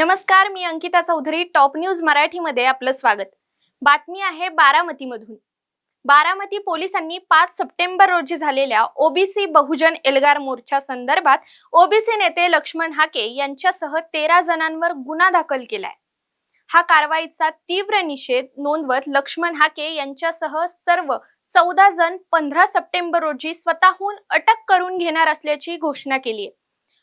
नमस्कार मी Ankita Chaudhari top news मराठीमध्ये आपलं स्वागत. बातमी आहे बारामतीमधून. बारामती पोलिसांनी पाच सप्टेंबर रोजी झालेल्या ओबीसी बहुजन एल्गार मोर्चा संदर्भात ओबीसी नेते लक्ष्मण हाके यांच्यासह तेरा जणांवर गुन्हा दाखल केलाय. हा कारवाईचा तीव्र निषेध नोंदवत लक्ष्मण हाके यांच्यासह सर्व चौदा जण पंधरा सप्टेंबर रोजी स्वतःहून अटक करून घेणार असल्याची घोषणा केली आहे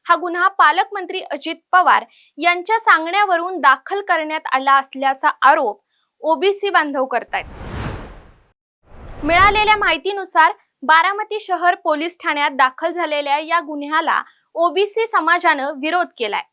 हा गुन्हा पालकमंत्री अजित पवार यांच्या सांगण्यावरून दाखल करण्यात आला असल्याचा आरोप ओबीसी बांधव करतायत. मिळालेल्या माहितीनुसार बारामती शहर पोलीस ठाण्यात दाखल झालेल्या या गुन्ह्याला ओबीसी समाजानं विरोध केलाय.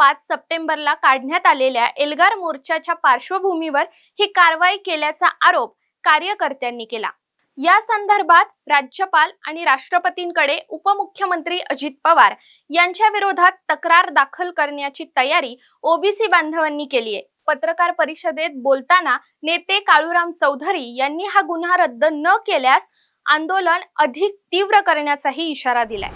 पाच सप्टेंबरला काढण्यात आलेल्या एल्गार मोर्चाच्या पार्श्वभूमीवर ही कारवाई केल्याचा आरोप कार्यकर्त्यांनी केला. या संदर्भात राज्यपाल आणि राष्ट्रपतींकडे उपमुख्यमंत्री अजित पवार यांच्या विरोधात तक्रार दाखल करण्याची तयारी ओबीसी बांधवांनी केली आहे. पत्रकार परिषदेत बोलताना नेते काळूराम चौधरी यांनी हा गुन्हा रद्द न केल्यास आंदोलन अधिक तीव्र करण्याचाही इशारा दिलाय.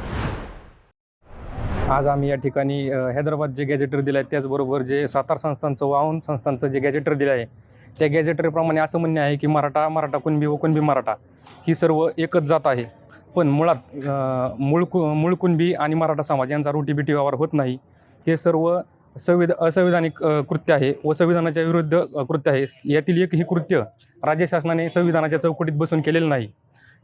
आज आम्ही या ठिकाणी हैदराबाद जे गॅजेटर दिलं आहे त्याचबरोबर जे सातार संस्थांचं वाहून संस्थांचं जे गॅजेटर दिलं आहे त्या गॅजेटरप्रमाणे असं म्हणणे आहे की मराठा मराठा कुणबी व कुणबी मराठा. ही सर्व एकच जात आहे. पण मुळात मुळकु मूळ कु मूळ कुणबी आणि मराठा समाज यांचा रोटीबिटी व्यवहार होत नाही. हे सर्व संविध असंविधानिक कृत्य आहे व संविधानाच्या विरुद्ध कृत्य आहे. यातील एकही कृत्य राज्य शासनाने संविधानाच्या चौकटीत बसून केलेलं नाही.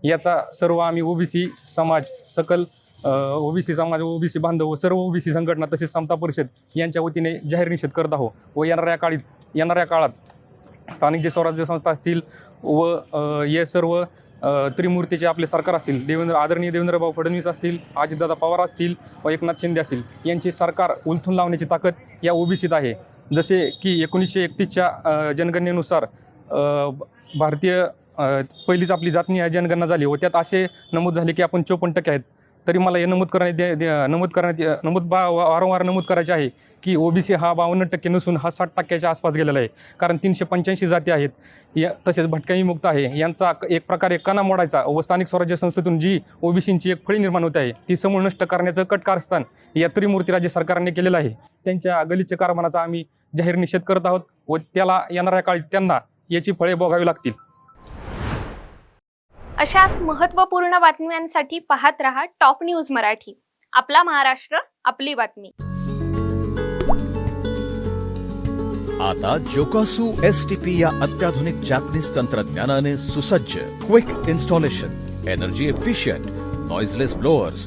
याचा सर्व आम्ही ओबीसी समाज सकल ओबीसी समाज ओबीसी बांधव व सर्व ओबीसी संघटना तसेच समता परिषद यांच्या वतीने जाहीर निषेध करत आहोत व येणाऱ्या काळीत येणाऱ्या काळात स्थानिक जे स्वराज्य संस्था असतील व हे सर्व त्रिमूर्तीचे आपले सरकार असतील देवेंद्र आदरणीय देवेंद्रभाऊ फडणवीस असतील अजितदादा पवार असतील व एकनाथ शिंदे असतील यांची सरकार उलथून लावण्याची ताकद या ओबीसीत आहे. जसे की एकोणीसशे एकतीसच्या जनगणनेनुसार भारतीय पहिलीच आपली जातनीय जनगणना झाली व त्यात असे नमूद झाले की आपण चोपन्न टक्के आहेत. तरी मला हे नमूद करण्यात नमूद करण्यात नमूद बा वारंवार नमूद करायचे आहे की ओबीसी हा बावन्न टक्के नसून हा साठ टक्क्याच्या आसपास गेलेला आहे. कारण तीनशे पंच्याऐंशी जाती आहेत. या तसेच भटक्याही मुक्त आहे. यांचा एक प्रकारे कणा मोडायचा व स्थानिक स्वराज्य संस्थेतून जी ओबीसींची एक फळी निर्माण होते आहे ती समूळ नष्ट करण्याचं कट कारस्थान या त्रिमूर्ती राज्य सरकारने केलेलं आहे. त्यांच्या गलिच्छ कारमानाचा आम्ही जाहीर निषेध करत आहोत व त्याला येणाऱ्या काळी त्यांना याची फळे भोगावी लागतील. अशाच महत्त्वपूर्ण बातम्यांसाठी पाहत रहा टॉप न्यूज मराठी. आपला महाराष्ट्र आपली बातमी. आता जोकासू एस टी पी या अत्याधुनिक जॅपनीज तंत्रज्ञानाने सुसज्ज quick installation energy efficient noiseless blowers